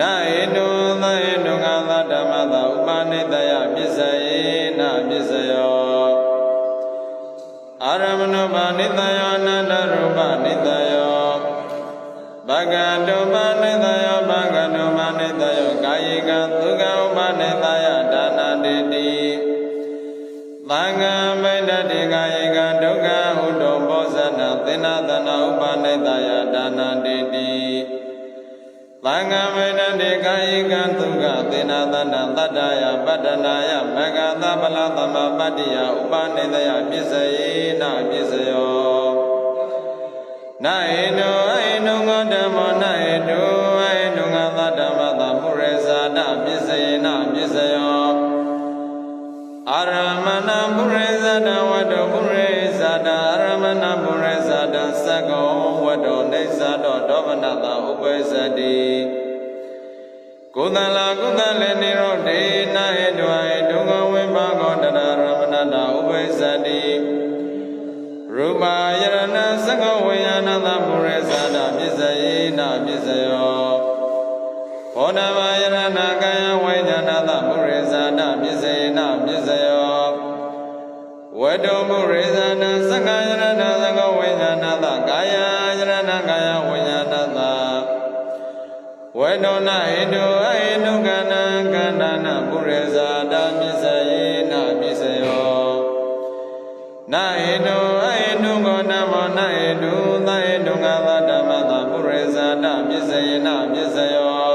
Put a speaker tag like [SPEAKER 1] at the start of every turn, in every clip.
[SPEAKER 1] နာဟိတုသဟိတုငါသဓမ္မသာဥပနိတယပစ္စယေနပစ္စယောအာရမဏုပနိတယောအနန္တရူပနိတယောဘဂတုပနိ သုခသင်္နာသနာတတ္တယပတ္တနာယမဂ္ဂသဗလသမပတ္တိယဥပနိတယပစ္စယေနပစ္စယောနာဟိတောအဟိတုငောဓမ္မောနာဟိတုအဟိတုငါသဓမ္မတာပုရိဇာတပစ္စယေနပစ္စယောအာရမဏပုရိဇာတဝတ္တပုရိဇာတအာရမဏပုရိဇာတသက္ကောဝတ္တောနေသတောဒောမနတဥပ္ပဇ္ဇတိ ကုသလကုသလေနိရောဓေနာဟိတောအဟိတုငောဝိပါကောတရရမဏတဥပ္ပဇ္ဇတိရူပယရဏသက္ကဝေယနာသပုရိသတာပစ္စယေနပစ္စယောဘောဓဘာယရဏကာယဝိညာဏသပုရိသတာပစ္စယေနပစ္စယောဝတ္တောပုရိသနာသက္ကယရဏသက္ကဝေညာဏသကာယယရဏကာယဝိညာဏသဝေတောနဟိတု အဟိတုကဏံကန္တနာပုရိသတာပစ္စယေနပစ္စယောနာဟိတုအဟိတုကောဓမ္မောနာဟိတုသဟိတုငါသဓမ္မသာပုရိဇာတပစ္စယေနပစ္စယော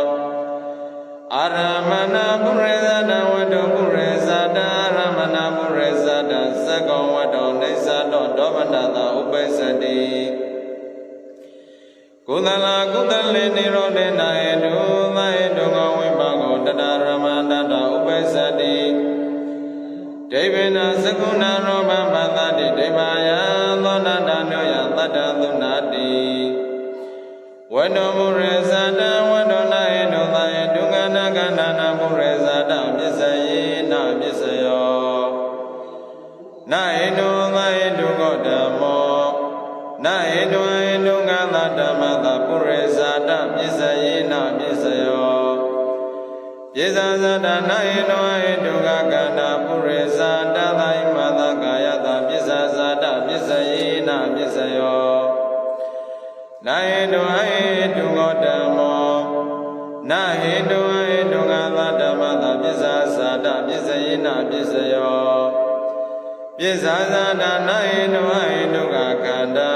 [SPEAKER 1] အာရမဏပုရိဇာတဝတ္တပုရိဇာတအာရမဏပုရိဇာတသက္ကောဝတ္တောနေသတောဒောမနတာဥပ္ပစ္စတိကုသလကုသလေနိရော ကုဏရောဘမသတိဒိဗာယသောနတနောယသတ္တသုနာတိဝတ္တမုရေဇာတဝတ္တနာဟိတုသယေဒုက္ခနာကန္နာနာမုရေဇာတပစ္စယေနပစ္စယောနာဟိတုသယေဒုက္ခဓမ္မောနာဟိတုဟိတုငါသဓမ္မသပုရေဇာတပစ္စယေနပစ္စယောယေဇာဇတာနာယေနောဟေတုကကန္နာပုရိဇာတသိ တုဟေတုကောဓမ္မောနာဟေတုဟေတုကသဓမ္မတာပစ္ဆာဇာတပစ္စယေနပစ္စယောပစ္ဆာဇာတာနာယေတုဟေတုကကန္တာ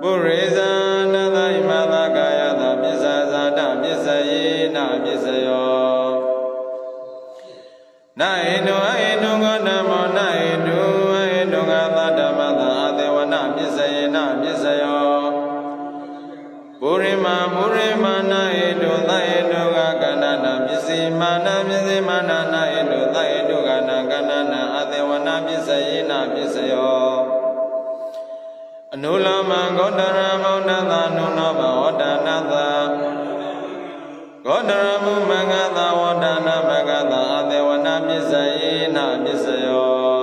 [SPEAKER 1] ပုရိဇာနသိ ဝနာပစ္စယေနပစ္စယော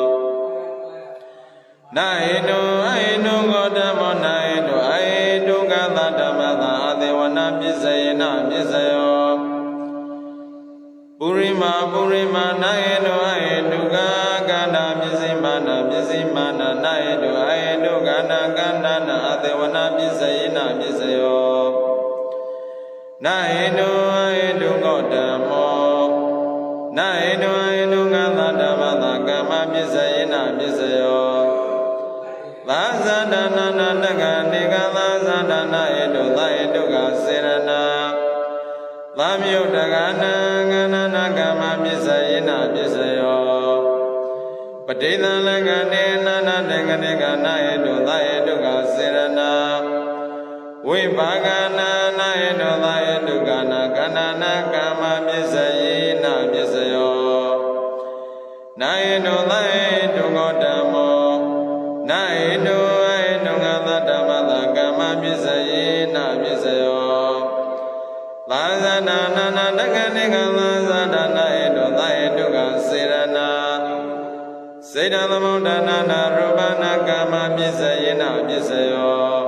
[SPEAKER 1] နာဟိတုအဟိတုဂောတမောနာဟိတုအဟိတုကသဓမ္မသာအသေဝနာပစ္စယေနပစ္စယောပုရိမာပုရိမာနာဟိတုအဟိတုကကန္တာပစ္စည်းမာနာပစ္စည်းမာနာနာဟိတုအဟိတုကန္နာကန္နာနာအသေဝနာပစ္စယေနပစ္စယောနာဟိတုအဟိတုကောဓမ္မော နာဟိတုအဟိတုကသဓမ္မသာကမ္မပစ္စယေနပစ္စယောသာဇာတနာနာတက္ကနေကသာဇာတနာဟိတုသဟိတုကစေရနာသံယုတ်တကနာကန္နာနာကမ္မပစ္စယေနပစ္စယောပဋိသင်္လကနေနာနာတက္ကနေကနာဟိတုသဟိတုကစေရနာဝိပါကနာနာဟိတုသဟိတုကနာကန္နာနာကမ္မပစ္စယေန စ္စယေနပစ္စယောသာသနာနာနာတက္ကနိကသာသနာနာဟိတုသဟိတုကစေရနာစေတသမုဒ္ဒနာနာရူပနာကမ္မပစ္စယေနပစ္စယော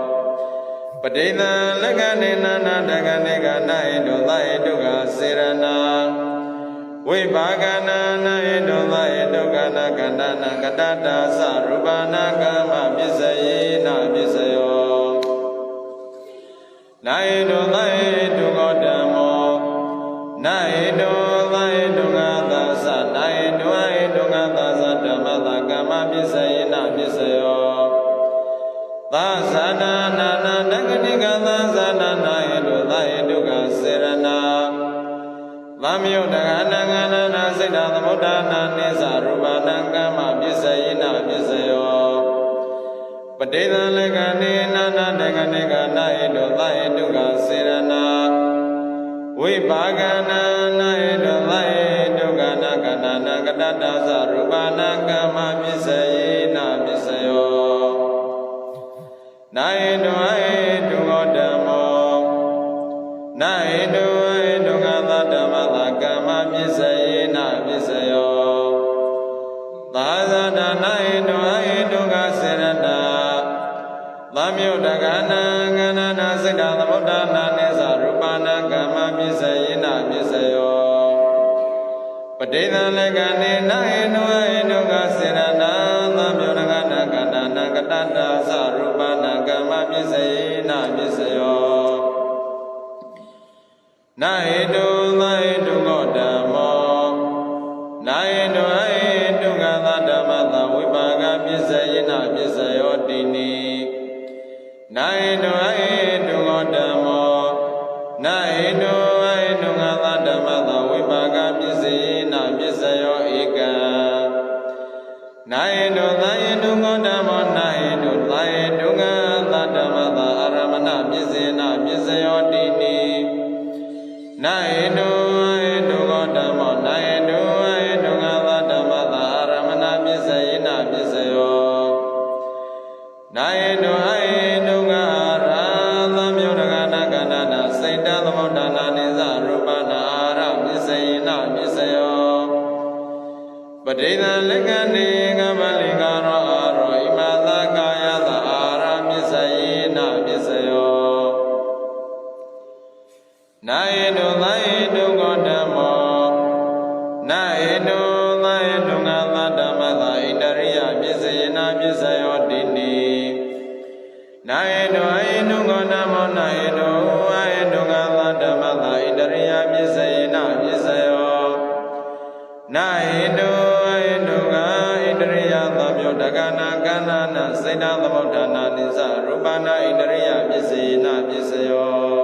[SPEAKER 1] ပဋိသင်္လက္ခဏေနာနာတက္ကနိကနာဟိတုသဟိယေတုကစေရနာဝိပါကနာနာယေတုသယေတုကနာကန္တနာကတ္တတာသရူပနာကမ္မ မ္မပစ္စယေနာပစ္စယောသာသနာနာနာနဂတိကသာသနာနာယေတုသယေတုကစေရနာသမယုတ်တကနငနနာစိတ်တသမုဒ္ဒနာနိသရူပနာကမ္မပစ္စယေနာပစ္စယောပတိသလကနေနာနာတကနေကနာယေတုသယေတုကစေရနာဝိပါကနာနာယေတုသယေတုကနာက နာနာကတ္တသရူပနာကမ္မပစ္စယေနာပစ္စယောနာယိတုဟေတုဟောဓမ္မောနာယိတုဟေတုကသဓမ္မသကမ္မပစ္စယေနပစ္စယောသာသနာနာယိတုဟေတုကစေရတသမြုတကနာငန္နာနာစိတ္တ ပဋိသင်္လေကနေနာယိတုဟေတုကစေရနာသမြုတကနာကန္နာနာကတ္တတာသရူပနာကမ္မပစ္စယေနပစ္စယောနာဟိတုသဟိတုကောဓမ္မောနာဟိတုဟိတု နာ နာဟိတုဟိတုကဣတရိယသမြုတကနာကန္နာနစိတ်တသမုဋ္ဌာနာနိသရူပနာဣတရိယပစ္စေနပစ္စယော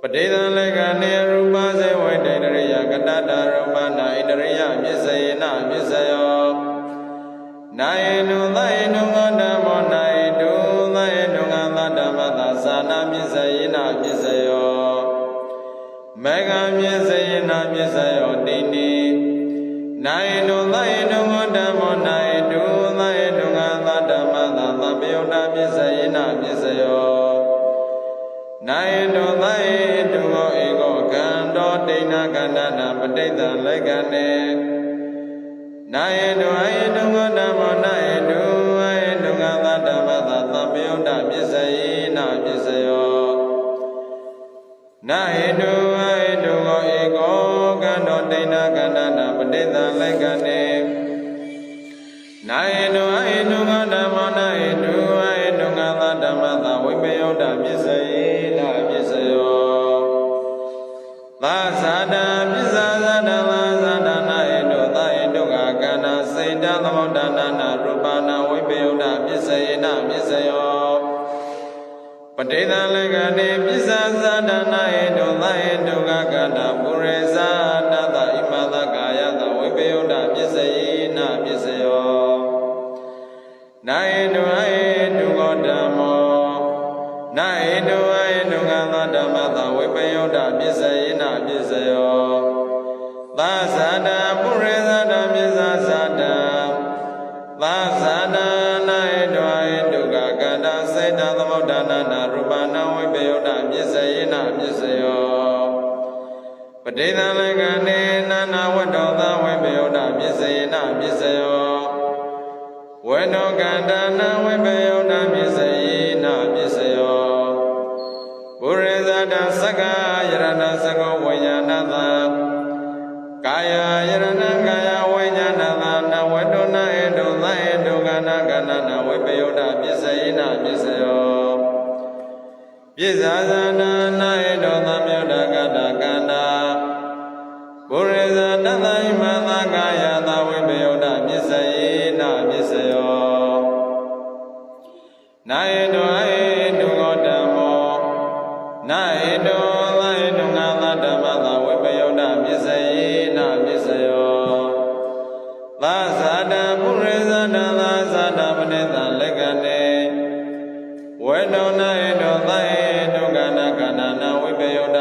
[SPEAKER 1] ပဋိသင်္လေကနေရူပစေဝိတ္တဣတရိယကတ္တတာရူပနာဣတရိယပစ္စေနပစ္စယောနာယေနုသယေနုငန္ဓမောနာယေတုသယေနုငန္ဓမ္မသာသာနာပစ္စေနပစ္စယောမေဃမြစ္စေနမြစ္ဆယောတိနိ နာယနုသယေနုမောဓမ္မောနာယတုသယေနုငါသဓမ္မသာသဗ္ဗယုတ္တမြစ္စေနမြစ္ဆယောနာယနုသယေတုဟောဧကောကံတောဒိဏကန္တနာပဋိသင်လက်ကနေနာယတုအယေတုမောဓမ္မော တပစ္စ ပဋိသင်္လကနေနာနာဝတ္တောသဝိပယုတပစ္စယေနပစ္စယောဝေနောကန္တနာဝိပယုတပစ္စယေနပစ္စယောပုရိသတသက္ကာယရဏသကောဝိညာဏသကာယယရဏကာယဝိညာဏသနဝတ္တနာဧတုသဧတုကနာကနာနဝိပယောဒပစ္စယေနပစ္စယောပစ္စာဇာနာနာဧတုသမြောဒကတကန္နာပုရိသ တတ္တိမသကာယသဝိပယောဒပစ္စယေနပစ္စယောနာယေတုအေတုဂောဓမ္မောနာယေတုသယေတုငါသဓမ္မသဝိပယောဒပစ္စယေနပစ္စယောသာဇာတပုရိသတသာဇာတပတိသလက္ခဏေဝေတောနာယေတုသယေတုကနာကနာနာဝိပယောဒ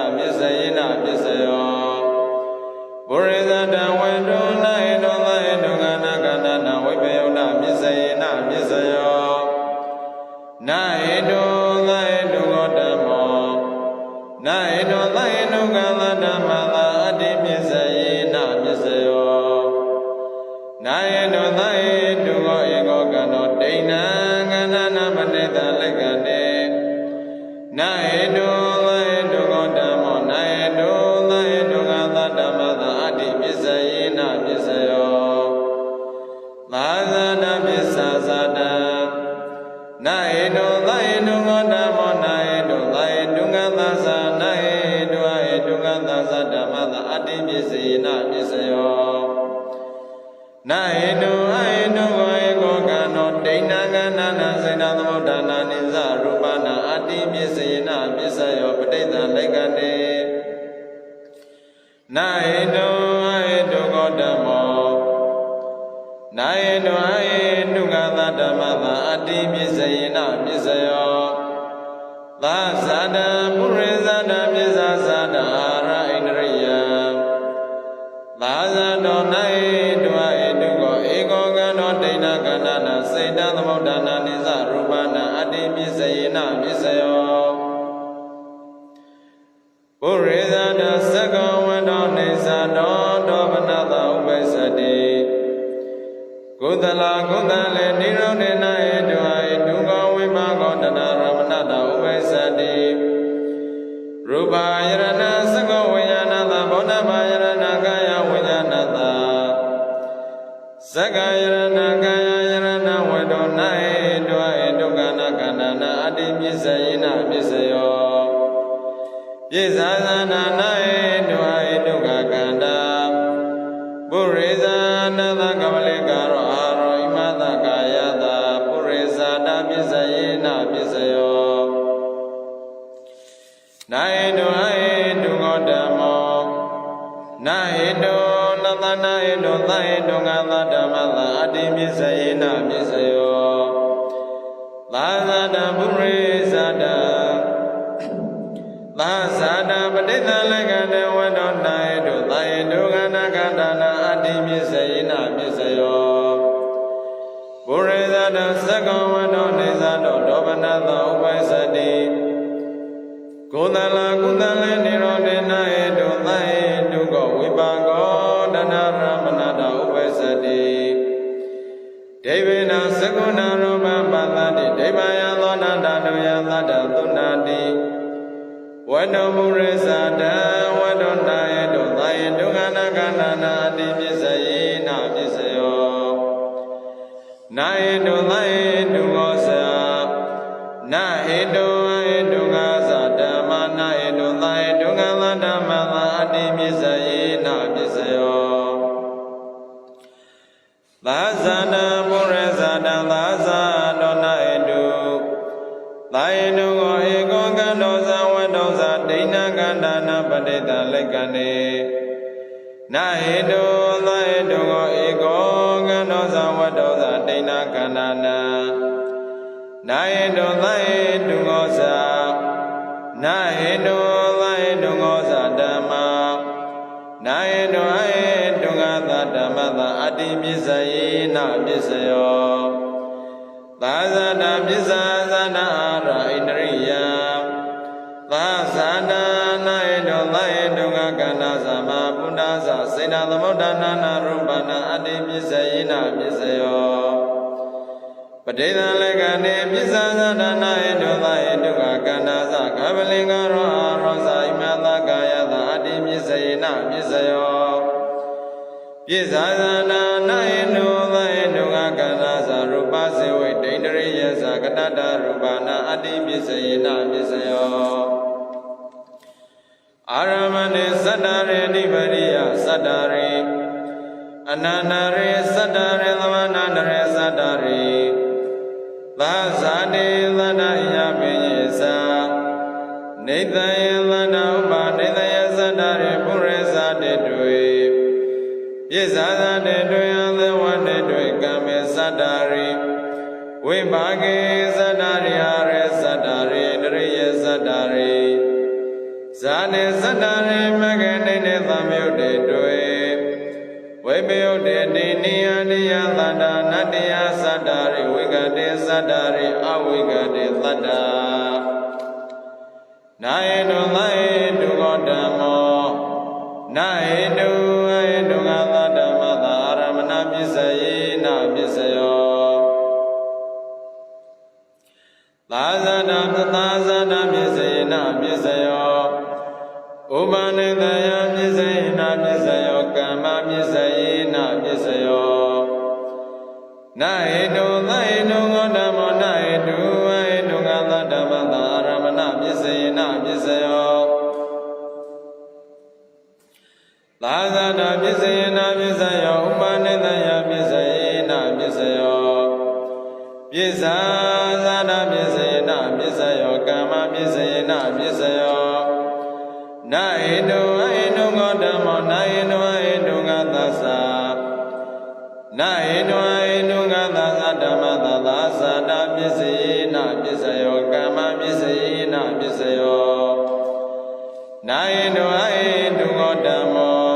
[SPEAKER 1] ယေနပစ္စယောသာဇာတပုရိသတပစ္ဆာဇာတအာရဣန္ဒရိယသာဇာတောနာယေတုအယေတုကောဧကောကံတောဒိဏကန္နာနာစေတသမုဒ္ဒနာနိသရူပနာအတ္တိပစ္စယေနပစ္စယောပုရိသတသက္ကဝန္တောနေသတောတောပနတဥပ္ပစ္စတိကုသလကုသလေနိရောဓေန သ တ္တိပစ္စယေနပစ္စယောသာသတပုရိသတာသာဇာတာပဋိသလကတေဝတ္တောတာယေတုသာယေတုကနာကန္တနာအတ္တိပစ္စယေနပစ္စယောပုရိသတသက္ကဝတ္တောနေသတောဒောပနသောဥပ္ပစ္စတိကုသလကုသလေနိ ဝတ္တမုရိသတံဝတ္တနာယေတုသာယေဒုက္ခနာကန္နာနာအတိပစ္စယေနပစ္စယောနာယေတုသာယေ က္ခဏေနာဟေတုသာယေတုကိုဧကောကံတောဇဝတ္တောဇဒိဏကန္တာနာနာယေတုသာယေတုကိုဇနာဟေတုသာယေတုကိုဇဓမ္မာနာယေတုအယေတုကသဓမ္မသာအတ္တိပစ္စယေနပစ္စယောသာဇာတာပစ္ဆာဇာနာ စ္စယေနပစ္စယောပဋိသလကနေပစ္ဆာဇာတာနာယေတောသာယေတုကကန္နာသကဗလင်္ကာရောအာရောပစ္စယောပိဇာဇာနာနာယနုသယနုငါကန္နာသာရူပစေဝိဒိန္ဒရိယသကတတရူပနာအတ္တိပစ္စယေနပစ္စယောအာရမဏေသတ္တရေအဓိပရိယသတ္တရေအနန္တရေသတ္သတ္တရေပုရိသတေတွေပြစ္ဆာသတေတွေအသဝတေတွေကံမေသတ္တရေဝိပါကေသတ္တရေဟာရေသတ္တရေတရိယေသတ္တရေဇာနေသတ္တရေမဂ္ဂနေနေသံယုတ်တေတွေဝိပယုတ်တေတိနိယနိယသတ္တနတ္တယသတ္တရိဝိကတေသတ္တရိအဝိကတေသတ္တနာယေတုသ တုအယေတုငါသဓမ္မသာအာရမဏပစ္စယေနပစ္စယောသာဇာနာပသာဇာနာပစ္စယေနပစ္စယောဥပနိတယပစ္စယေနပစ္စယောကမ္မပစ္စယေနပစ္စယောနာဟေတုသဟေ မ္မပစ္စယေနပစ္စယောနာဟိတုအဟိတုငောဓမ္မောနာဟိတုအဟိတုငါသသနာဟိတုအဟိတုငါသသဓမ္မသသာသနာပစ္စယေနပစ္စယောကမ္မပစ္စယေနပစ္စယောနာဟိတုအဟိတုငောဓမ္မော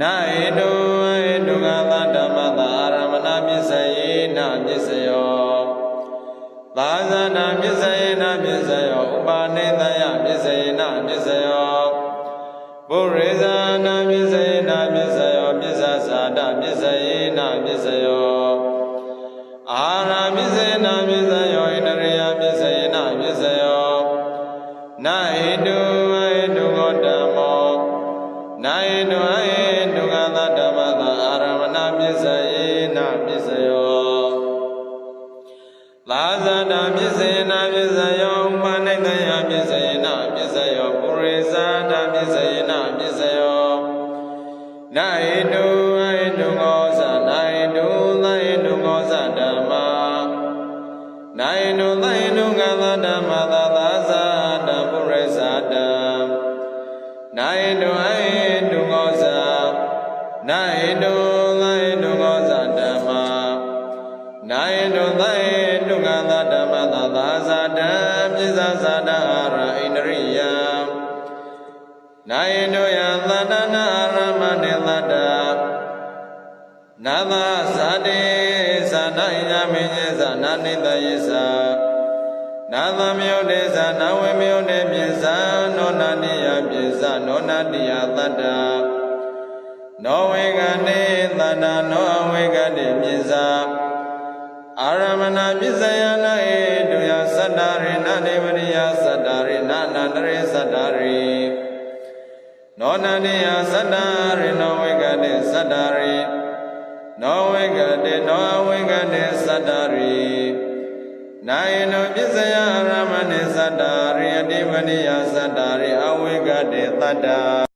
[SPEAKER 1] နာဟိတုအဟိတုငါသဓမ္မသအာရမဏပစ္စယေနပစ္စယောသာသနာပစ္စယေနပစ္စ စ္စယောပုရိဇာနာပစ္စယေနပစ္စယောပစ္ဆသာတပစ္စယေနပစ္စယော နာဟိတုသဟိတုငါသဓမ္မာသာ ဇာနာနိတယေဇာနာသမယုတ်တေဇာနာဝေမယုတ်တေပြေဇာနောနာနိယပြေဇာနောနာတိယသတ္တနောဝေကတိသတ္တနောအဝေကတိပြေဇာအာရမဏပစ္စယနာဧတုယသတ္တရိနဒေဝရိယသတ္တရိနနန္တရိသတ္တရိနောနန္တိယသတ္တရိနောဝေကတိသတ္တရိ နောဝေကတိနောအဝေကတိသတ္တရိနာယနောပစ္စယအာရမဏိသတ္တရိအတိဝရိယသတ္တရိအဝေကတိသတ္တ